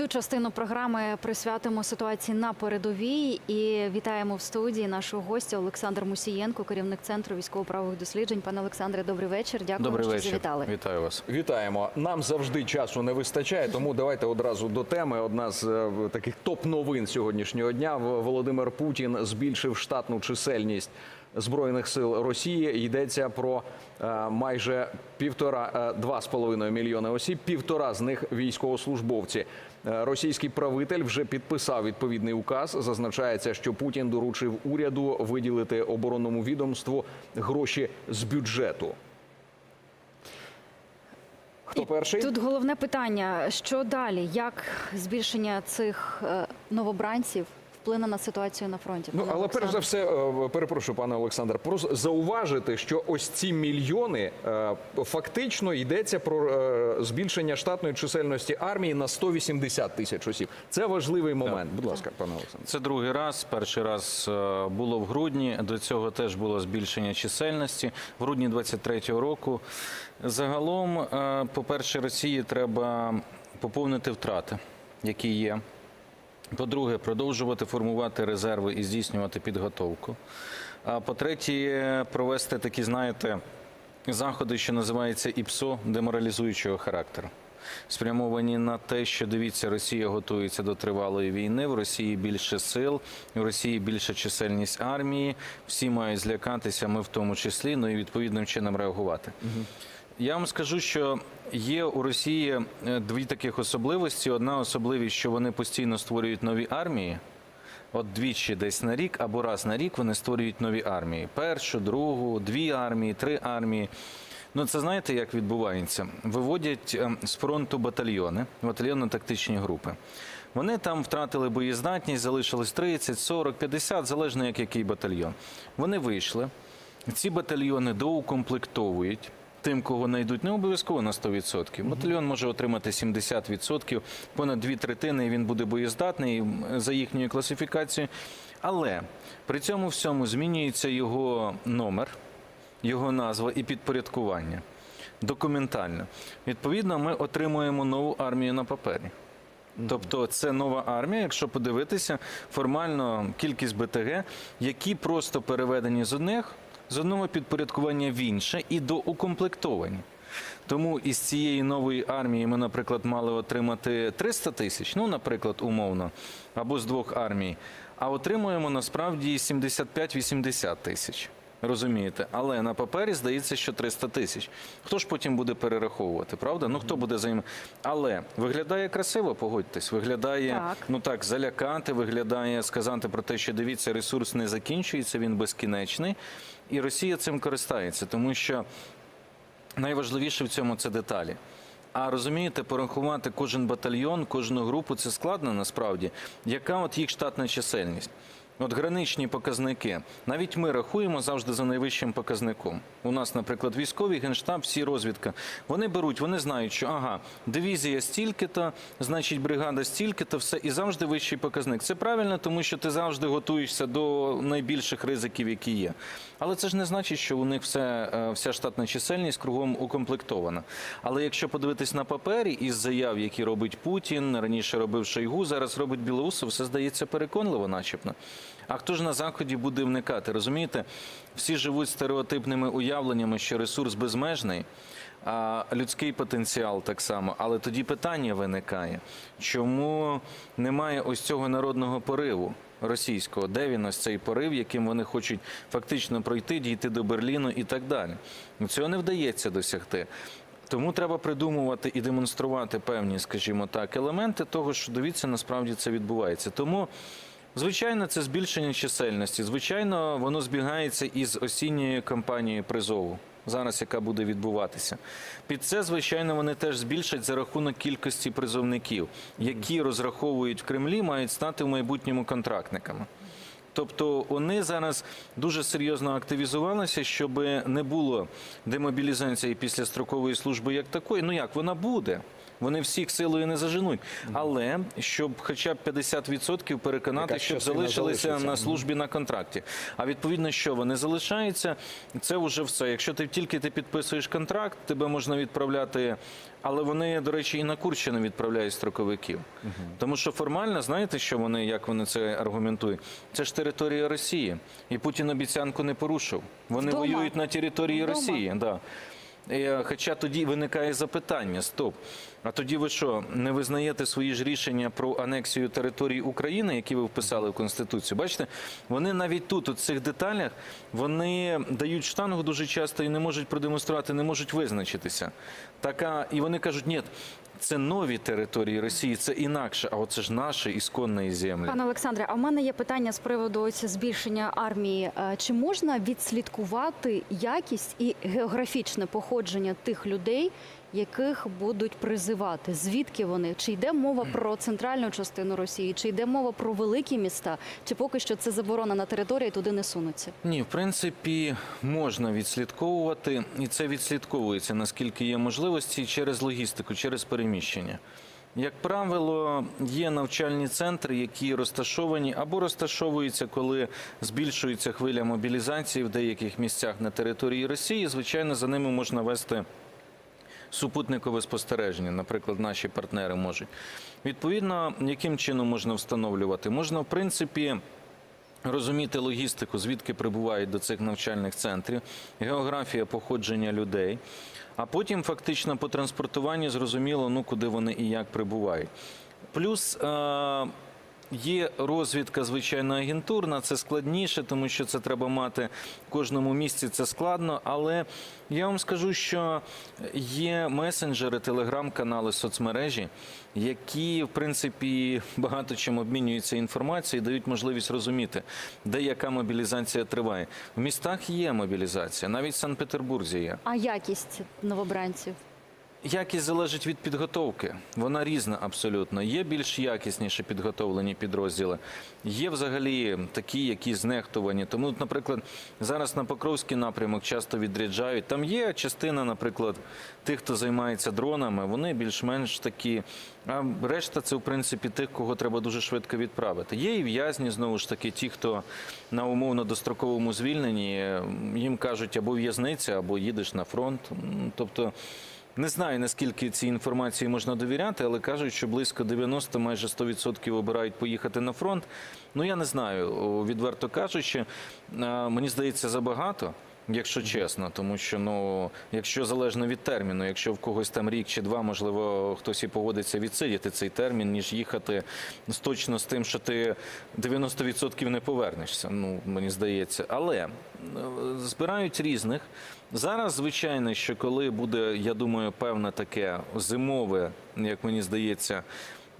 Цю частину програми присвятимо ситуації на передовій і вітаємо в студії нашого гостя Олександр Мусієнко, керівник центру військово-правових досліджень. Пане Олександре, добрий вечір. Дякую, Добрий що вечір. завітали. Вітаю вас. Вітаємо. Нам завжди часу не вистачає, тому давайте одразу до теми. Одна з е, таких топ-новин сьогоднішнього дня. В- Володимир Путін збільшив штатну чисельність збройних сил Росії. Йдеться про е, майже півтора е, два з половиною мільйони осіб. Півтора з них військовослужбовці. Е, Російський правитель вже підписав відповідний указ. Зазначається, що Путін доручив уряду виділити оборонному відомству гроші з бюджету. Хто перший? Тут головне питання: що далі? Як збільшення цих е, новобранців вплине на ситуацію на фронті? Ну але перш за все, е, перепрошую, пане Олександр, просто зауважити, що ось ці мільйони е, фактично йдеться про е, збільшення штатної чисельності армії на 180 тисяч осіб. Це важливий момент. Будь ласка, пане Олександр. Це другий раз. Перший раз було в грудні. До цього теж було збільшення чисельності. В грудні 23-го року. Загалом, е, по-перше, Росії треба поповнити втрати, які є. По-друге, продовжувати формувати резерви і здійснювати підготовку. А по-третє, провести такі, знаєте, заходи, що називаються ІПСО деморалізуючого характеру. Спрямовані на те, що дивіться, Росія готується до тривалої війни. В Росії більше сил, в Росії більша чисельність армії. Всі мають злякатися, ми в тому числі, ну і відповідним чином реагувати. Я вам скажу, що є у Росії е, дві таких особливості. Одна особливість, що вони постійно створюють нові армії. От двічі десь на рік або раз на рік вони створюють нові армії: першу, другу, дві армії, три армії. Ну, це знаєте, як відбувається? Виводять ем, з фронту батальйони, батальйонно-тактичні групи. Вони там втратили боєздатність, залишилось 30, 40, 50, залежно як який батальйон. Вони вийшли. Ці батальйони доукомплектовують. Тим, кого знайдуть, не обов'язково на 100%. Батальйон може отримати 70%, понад дві третини, і він буде боєздатний за їхньою класифікацією. Але при цьому всьому змінюється його номер, його назва і підпорядкування документально. Відповідно, ми отримуємо нову армію на папері. Тобто це нова армія, якщо подивитися, формально кількість БТГ, які просто переведені з одних з одного підпорядкування в інше і доукомплектовані. Тому із цієї нової армії ми, наприклад, мали отримати 300 тисяч, ну, наприклад, умовно, або з двох армій, а отримуємо насправді 75-80 тисяч. Розумієте, але на папері здається, що 300 тисяч. Хто ж потім буде перераховувати, правда? Ну хто буде займ... Але виглядає красиво, погодьтесь. Виглядає Так. ну так, залякати, виглядає сказати про те, що дивіться, ресурс не закінчується, він безкінечний, і Росія цим користається, тому що найважливіше в цьому це деталі. А розумієте, порахувати кожен батальйон, кожну групу це складно насправді. Яка от їх штатна чисельність? От граничні показники. Навіть ми рахуємо завжди за найвищим показником. У нас, наприклад, військовий генштаб, всі розвідка. Вони беруть, вони знають, що ага, дивізія стільки-то, значить, бригада стільки-то, все і завжди вищий показник. Це правильно, тому що ти завжди готуєшся до найбільших ризиків, які є. Але це ж не значить, що у них все, е, вся штатна чисельність кругом укомплектована. Але якщо подивитись на папері із заяв, які робить Путін, раніше робив Шойгу, зараз робить Білоусов, все здається переконливо, начебто. А хто ж на заході буде вникати? Розумієте, всі живуть стереотипними уявленнями, що ресурс безмежний. А людський потенціал так само, але тоді питання виникає: чому немає ось цього народного пориву російського? Де він ось цей порив, яким вони хочуть фактично пройти, дійти до Берліну і так далі? Ну, Цього не вдається досягти. Тому треба придумувати і демонструвати певні, скажімо так, елементи того, що дивіться, насправді це відбувається. Тому. Звичайно, це збільшення чисельності. Звичайно, воно збігається із осінньою кампанією призову, зараз яка буде відбуватися. Під це, звичайно, вони теж збільшать за рахунок кількості призовників, які розраховують в Кремлі, мають стати в майбутньому контрактниками. Тобто вони зараз дуже серйозно активізувалися, щоб не було демобілізації після строкової служби як такої. Ну як вона буде? Вони всіх силою не заженуть. Але щоб хоча б 50% переконати, Якась щоб залишилися на службі на контракті. А відповідно, що вони залишаються, це вже все. Якщо ти тільки ти підписуєш контракт, тебе можна відправляти. Але вони, до речі, і на Курщину відправляють строковиків. Тому що формально, знаєте, що вони, як вони це аргументують? Це ж територія Росії. І Путін обіцянку не порушив. Вони Вдома. воюють на території Вдома. Росії. Да. Е, Хоча тоді виникає запитання: стоп. А тоді ви що, не визнаєте свої ж рішення про анексію території України, які ви вписали в Конституцію? Бачите, вони навіть тут, у цих деталях, вони дають штангу дуже часто і не можуть продемонструвати, не можуть визначитися. Така, і вони кажуть, ні, це нові території Росії, це інакше, а оце ж наші ісконні землі. Пане Олександре, а в мене є питання з приводу ось збільшення армії. Е, Чи можна відслідкувати якість і географічне походження тих людей, яких будуть призивати? Звідки вони? Чи йде мова про центральну частину Росії, чи йде мова про великі міста, чи поки що це заборонена територія, і туди не сунуться? Ні, в принципі, можна відслідковувати, і це відслідковується, наскільки є можливості, через логістику, через переміщення. Як правило, є навчальні центри, які розташовані або розташовуються, коли збільшується хвиля мобілізації в деяких місцях на території Росії. Звичайно, за ними можна вести супутникове спостереження, наприклад, наші партнери можуть. Відповідно, яким чином можна встановлювати? Можна, в принципі, розуміти логістику, звідки прибувають до цих навчальних центрів, географія походження людей. А потім фактично по транспортуванню зрозуміло, ну куди вони і як прибувають. Плюс е- є розвідка, звичайно, агентурна, це складніше, тому що це треба мати в кожному місці. Це складно. Але я вам скажу, що є месенджери, телеграм-канали, соцмережі, які в принципі багато чим обмінюються інформацією, і дають можливість розуміти, де яка мобілізація триває. В містах є мобілізація, навіть в Санкт-Петербурзі є. А якість новобранців? Якість залежить від підготовки. Вона різна абсолютно. Є більш якісніше підготовлені підрозділи. Є взагалі такі, які знехтувані. Тому, наприклад, зараз на Покровський напрямок часто відряджають. Там є частина, наприклад, тих, хто займається дронами, вони більш-менш такі. А решта це, в принципі, тих, кого треба дуже швидко відправити. Є і в'язні, знову ж таки, ті, хто на умовно достроковому звільненні, їм кажуть або в'язниця, або їдеш на фронт. Тобто. Не знаю, наскільки цій інформації можна довіряти, але кажуть, що близько 90, майже 100% обирають поїхати на фронт. Ну я не знаю, відверто кажучи, мені здається, забагато. Якщо чесно, тому що ну, якщо залежно від терміну, якщо в когось там рік чи два, можливо, хтось і погодиться відсидіти цей термін, ніж їхати з- точно з тим, що ти 90% не повернешся. Ну мені здається, але е, збирають різних. Зараз, звичайно, що коли буде, я думаю, певне таке зимове, як мені здається,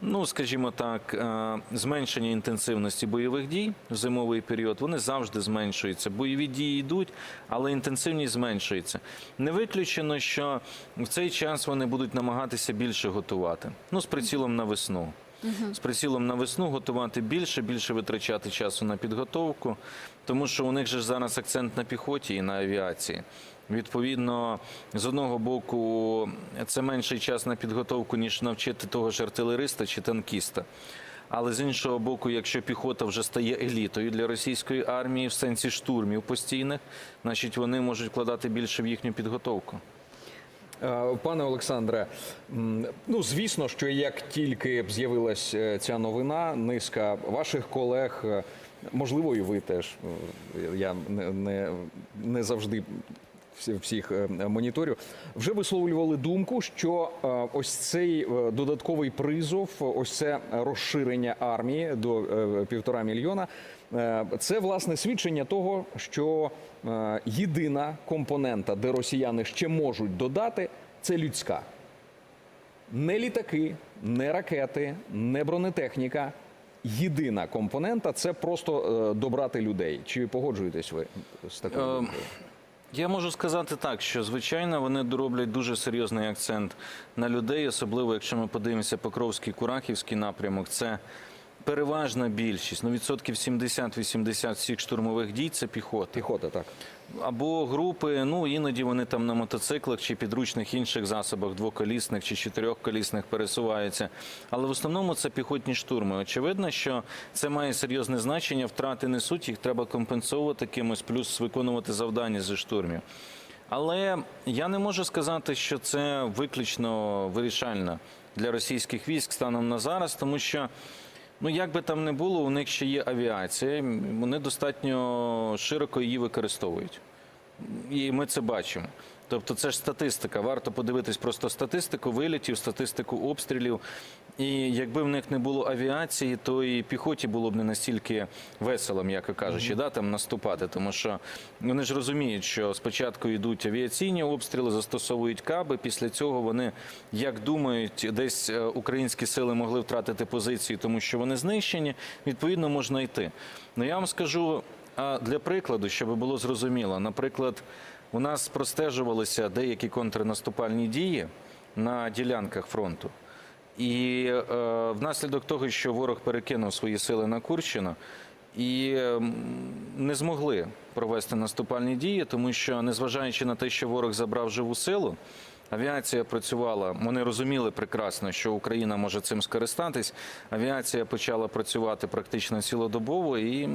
ну скажімо так, е, зменшення інтенсивності бойових дій в зимовий період, вони завжди зменшуються. Бойові дії йдуть, але інтенсивність зменшується. Не виключено, що в цей час вони будуть намагатися більше готувати. Ну, з прицілом на весну. З прицілом на весну готувати більше, більше витрачати часу на підготовку, тому що у них же зараз акцент на піхоті і на авіації. Відповідно, з одного боку, це менший час на підготовку, ніж навчити того ж артилериста чи танкіста. Але з іншого боку, якщо піхота вже стає елітою для російської армії в сенсі штурмів постійних, значить вони можуть вкладати більше в їхню підготовку. Е, Пане Олександре, ну звісно, що як тільки з'явилась е, ця новина, низка ваших колег, е, можливо, і ви теж. Я не, не, не завжди всіх е, моніторю, вже висловлювали думку, що е, ось цей е, додатковий призов, ось це розширення армії до півтора мільйона. Це власне свідчення того, що єдина компонента, де росіяни ще можуть додати, це людська. Не літаки, не ракети, не бронетехніка. Єдина компонента це просто добрати людей. Чи погоджуєтесь ви з такою Е, думкою? Я можу сказати так, що звичайно вони дороблять дуже серйозний акцент на людей, особливо якщо ми подивимося Покровський Курахівський напрямок. Це переважна більшість, ну відсотків 70-80 всіх штурмових дій це піхота. Піхота, так. Або групи, ну іноді вони там на мотоциклах чи підручних інших засобах, двоколісних чи чотирьохколісних пересуваються. Але в основному це піхотні штурми. Очевидно, що це має серйозне значення. Втрати несуть, їх треба компенсовувати кимось, плюс виконувати завдання зі штурмів. Але я не можу сказати, що це виключно вирішально для російських військ станом на зараз, тому що. Ну, як би там не було, у них ще є авіація, вони достатньо широко її використовують. І ми це бачимо. Тобто це ж статистика. Варто подивитись просто статистику вилітів, статистику обстрілів. І якби в них не було авіації, то і піхоті було б не настільки весело, м'яко кажучи, да, там наступати. Тому що вони ж розуміють, що спочатку йдуть авіаційні обстріли, застосовують каби. Після цього вони, як думають, десь е, українські сили могли втратити позиції, тому що вони знищені. Відповідно, можна йти. Ну я вам скажу для прикладу, щоб було зрозуміло, наприклад, у нас простежувалися деякі контрнаступальні дії на ділянках фронту. І е, внаслідок того, що ворог перекинув свої сили на Курщину, і не змогли провести наступальні дії, тому що, незважаючи на те, що ворог забрав живу силу, авіація працювала. Вони розуміли прекрасно, що Україна може цим скористатись. Авіація почала працювати практично цілодобово, і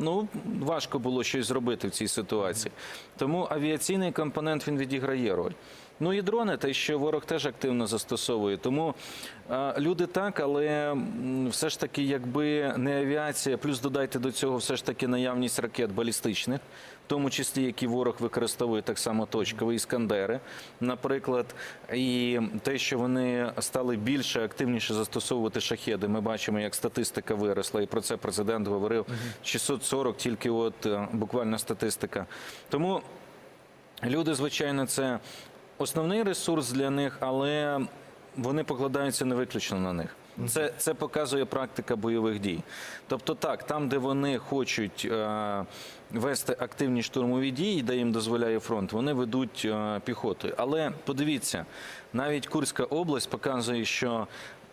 ну важко було щось зробити в цій ситуації. Тому авіаційний компонент він відіграє роль. Ну і дрони, те, що ворог теж активно застосовує. Тому е, люди так, але все ж таки, якби не авіація, плюс додайте до цього все ж таки наявність ракет балістичних, в тому числі які ворог використовує так само точкові іскандери, наприклад, і те, що вони стали більше активніше застосовувати шахеди. Ми бачимо, як статистика виросла, і про це президент говорив 640, тільки от е, буквально статистика. Тому Люди, звичайно, це основний ресурс для них, але вони покладаються не виключно на них. Це, це показує практика бойових дій. Тобто, так, там, де вони хочуть е, вести активні штурмові дії, де їм дозволяє фронт, вони ведуть е, піхотою. Але подивіться, навіть Курська область показує, що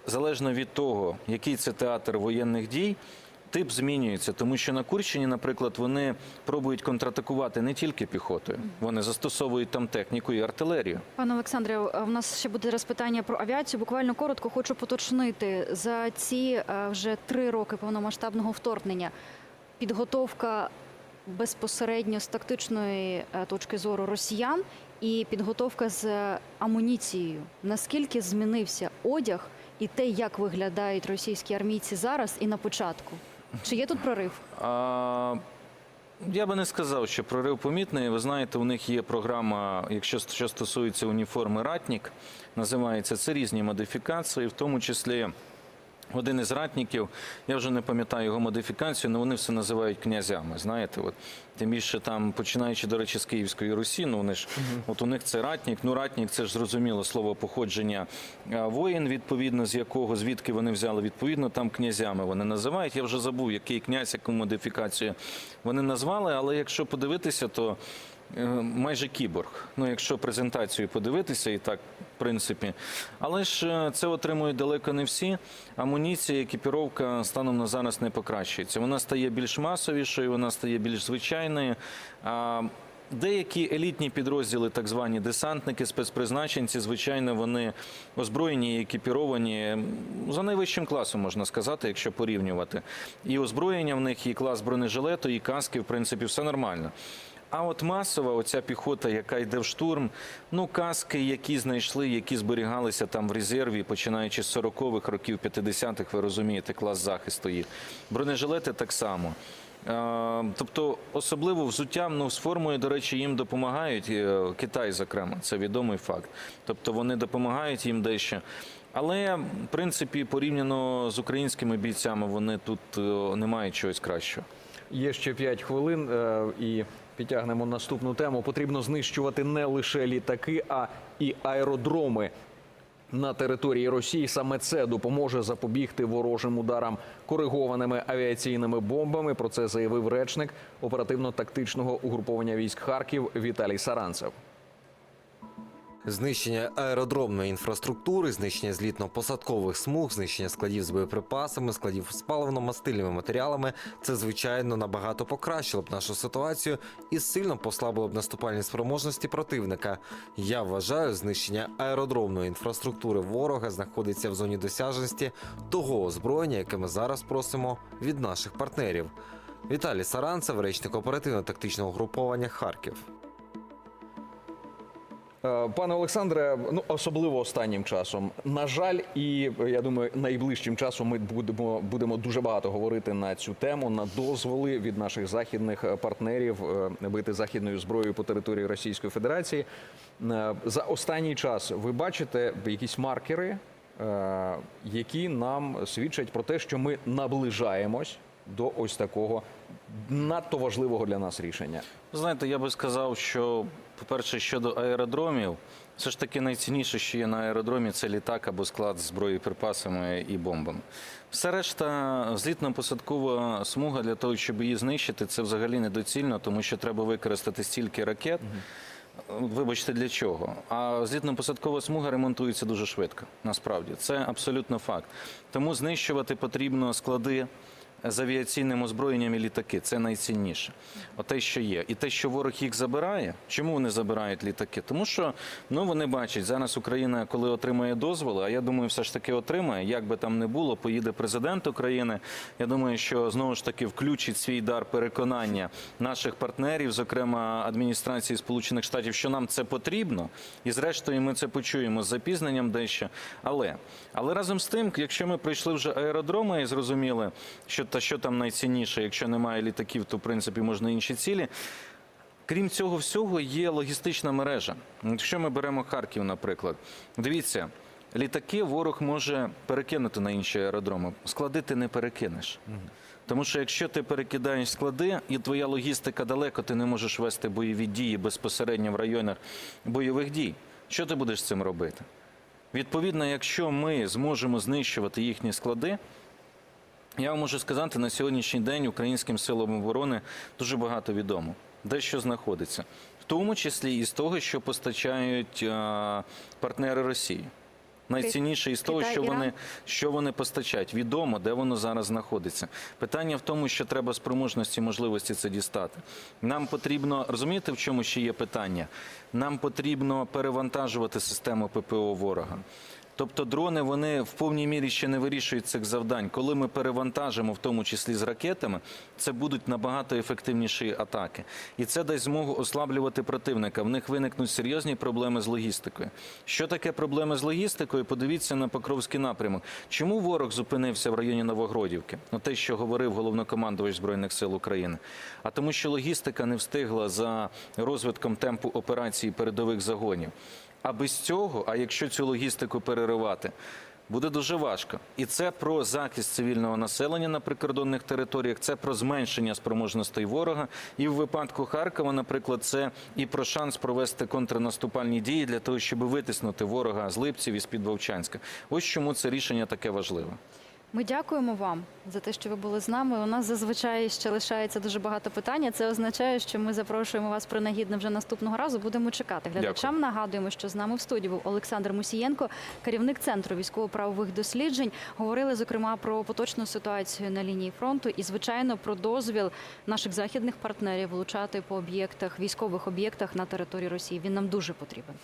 залежно від того, який це театр воєнних дій. Тип змінюється, тому що на Курщині, наприклад, вони пробують контратакувати не тільки піхотою, вони застосовують там техніку і артилерію. Пане Олександре, в нас ще буде зараз питання про авіацію. Буквально коротко хочу поточнити за ці е, вже три роки повномасштабного вторгнення. Підготовка безпосередньо з тактичної е, точки зору росіян і підготовка з амуніцією. Наскільки змінився одяг і те, як виглядають російські армійці зараз і на початку? Чи є тут прорив? А, я би не сказав, що прорив помітний. Ви знаєте, у них є програма, якщо що стосується уніформи Ратнік, називається це різні модифікації, в тому числі. Один із ратників, я вже не пам'ятаю його модифікацію, але вони все називають князями. Знаєте, от тим більше там, починаючи, до речі, з Київської Русі, ну вони ж от у них це ратник. Ну, ратник це ж зрозуміло слово походження воїн, відповідно з якого звідки вони взяли. Відповідно, там князями вони називають. Я вже забув, який князь, яку модифікацію вони назвали. Але якщо подивитися, то е, майже кіборг. Ну, якщо презентацію подивитися, і так, принципі. Але ж е, це отримують далеко не всі. Амуніція, екіпіровка станом на зараз не покращується. Вона стає більш масовішою, вона стає більш звичайною. Деякі елітні підрозділи, так звані десантники, спецпризначенці, звичайно, вони озброєні і екіпіровані за найвищим класом, можна сказати, якщо порівнювати. І озброєння в них, і клас бронежилету, і каски, в принципі, все нормально. А от масова, оця піхота, яка йде в штурм, ну каски, які знайшли, які зберігалися там в резерві, починаючи з 40-х років, 50-х, ви розумієте, клас захисту їх. Бронежилети так само. Тобто, особливо взуттям, ну з формою, до речі, їм допомагають е, Китай, зокрема, це відомий факт. Тобто вони допомагають їм дещо. Але в принципі, порівняно з українськими бійцями, вони тут е, не мають чогось кращого. Є ще 5 хвилин е, і підтягнемо наступну тему. Потрібно знищувати не лише літаки, а і аеродроми. На території Росії саме це допоможе запобігти ворожим ударам коригованими авіаційними бомбами. Про це заявив речник оперативно-тактичного угруповання військ Харків Віталій Саранцев. Знищення аеродромної інфраструктури, знищення злітно-посадкових смуг, знищення складів з боєприпасами, складів з паливно-мастильними матеріалами це звичайно набагато покращило б нашу ситуацію і сильно послабило б наступальні спроможності противника. Я вважаю, знищення аеродромної інфраструктури ворога знаходиться в зоні досяжності того озброєння, яке ми зараз просимо від наших партнерів. Віталій Саранцев, речник оперативно-тактичного груповання Харків. Е, Пане Олександре, ну особливо останнім часом. На жаль, і е, я думаю, найближчим часом ми будемо будемо дуже багато говорити на цю тему, на дозволи від наших західних е, партнерів е, бити західною зброєю по території Російської Федерації. Е, За останній час ви бачите якісь маркери, е, які нам свідчать про те, що ми наближаємось до ось такого надто важливого для нас рішення. Знаєте, я би сказав, що, по-перше, щодо аеродромів, все ж таки найцінніше, що є на аеродромі, це літак або склад з боєприпасами і бомбами. Все решта, злітно-посадкова смуга для того, щоб її знищити, це взагалі недоцільно, тому що треба використати стільки ракет. Вибачте, для чого? А злітно-посадкова смуга ремонтується дуже швидко. Насправді це абсолютно факт. Тому знищувати потрібно склади з авіаційним озброєнням і літаки. Це найцінніше. Оте, що є. І те, що ворог їх забирає. Чому вони забирають літаки? Тому що ну вони бачать, зараз Україна, коли отримає дозволи, а я думаю, все ж таки отримає. Як би там не було, поїде президент України. Я думаю, що знову ж таки включить свій дар переконання наших партнерів, зокрема адміністрації Сполучених Штатів, що нам це потрібно, і зрештою ми це почуємо з запізненням дещо. Але але разом з тим, якщо ми пройшли вже аеродроми і зрозуміли, що та що там найцінніше, якщо немає літаків, то в принципі можна інші цілі. Крім цього всього, є логістична мережа. Якщо ми беремо Харків, наприклад, дивіться, літаки ворог може перекинути на інші аеродроми. Склади ти не перекинеш. Тому що якщо ти перекидаєш склади і твоя логістика далеко, ти не можеш вести бойові дії безпосередньо в районах бойових дій. Що ти будеш з цим робити? Відповідно, якщо ми зможемо знищувати їхні склади, я вам можу сказати, на сьогоднішній день українським силам оборони дуже багато відомо, де що знаходиться, в тому числі і з того, що постачають а, партнери Росії. Найцінніше із того, що вони, що вони постачають. Відомо, де воно зараз знаходиться. Питання в тому, що треба спроможності, можливості це дістати. Нам потрібно розумієте, в чому ще є питання? Нам потрібно перевантажувати систему ППО ворога. Тобто дрони вони в повній мірі ще не вирішують цих завдань. Коли ми перевантажимо, в тому числі з ракетами, це будуть набагато ефективніші атаки, і це дасть змогу ослаблювати противника. В них виникнуть серйозні проблеми з логістикою. Що таке проблеми з логістикою? Подивіться на Покровський напрямок. Чому ворог зупинився в районі Новогродівки? Ну те, що говорив головнокомандувач збройних сил України. А тому, що логістика не встигла за розвитком темпу операції передових загонів. А без цього, а якщо цю логістику переривати, буде дуже важко. І це про захист цивільного населення на прикордонних територіях, це про зменшення спроможностей ворога. І в випадку Харкова, наприклад, це і про шанс провести контрнаступальні дії для того, щоб витиснути ворога з Липців і з під Вовчанська. Ось чому це рішення таке важливе. Ми дякуємо вам за те, що ви були з нами. У нас зазвичай ще лишається дуже багато питань. Це означає, що ми запрошуємо вас принагідно вже наступного разу. Будемо чекати. Глядачам нагадуємо, що з нами в студії був Олександр Мусієнко, керівник центру військово-правових досліджень. Говорили зокрема про поточну ситуацію на лінії фронту і, звичайно, про дозвіл наших західних партнерів влучати по об'єктах, військових об'єктах на території Росії. Він нам дуже потрібен.